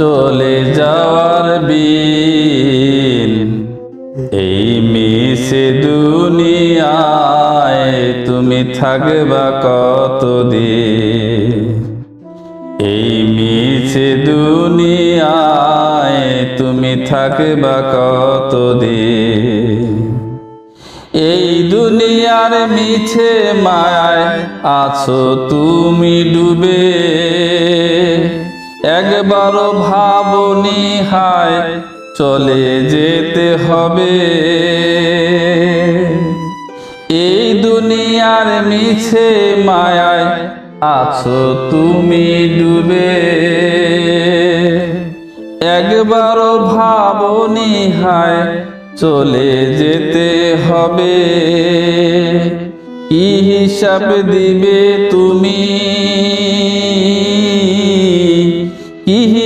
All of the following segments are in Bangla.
চলে যাওয়ার বিন। এই মিশে দুনিয়ায় তুমি থাকবা কতদিন? এই মিছে দুনিয়ায় তুমি থাকবা কতদিন? এই দুনিয়ার মিছে মায়ায় আছো তুমি ডুবে একবারও ভাবনি, হায়, চলে যেতে হবে। এই দুনিয়ার মিছে মায়ায় আছো তুমি ডুবে। একবারও ভাবনি, হায়, চলে যেতে হবে। কি হিসাব দিবে তুমি?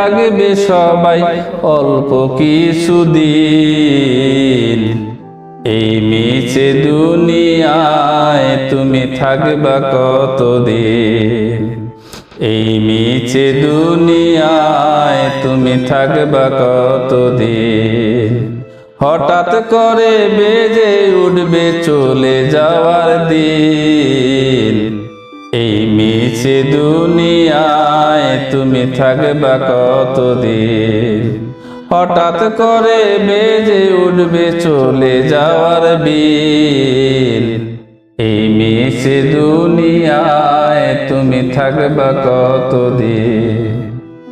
রাখবে সবাই অল্প কিছুদিন এই মিছে দুনিয়ায় তুমি থাকবা কতদিন? এই মিছে দুনিয়ায় তুমি থাকবা কতদিন? হঠাৎ করে বেজে উঠবে চলে যাওয়ার দিন। মিছে দুনিয়ায় তুমি থাকবা কতদিন? হঠাৎ করে বেজে উঠবে চলে যাওয়ার বিল। এই মিছে দুনিয়ায় তুমি থাকবা কতদিন?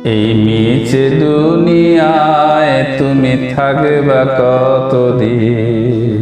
এই মিছে দুনিয়ায় তুমি থাকবা কতদিন?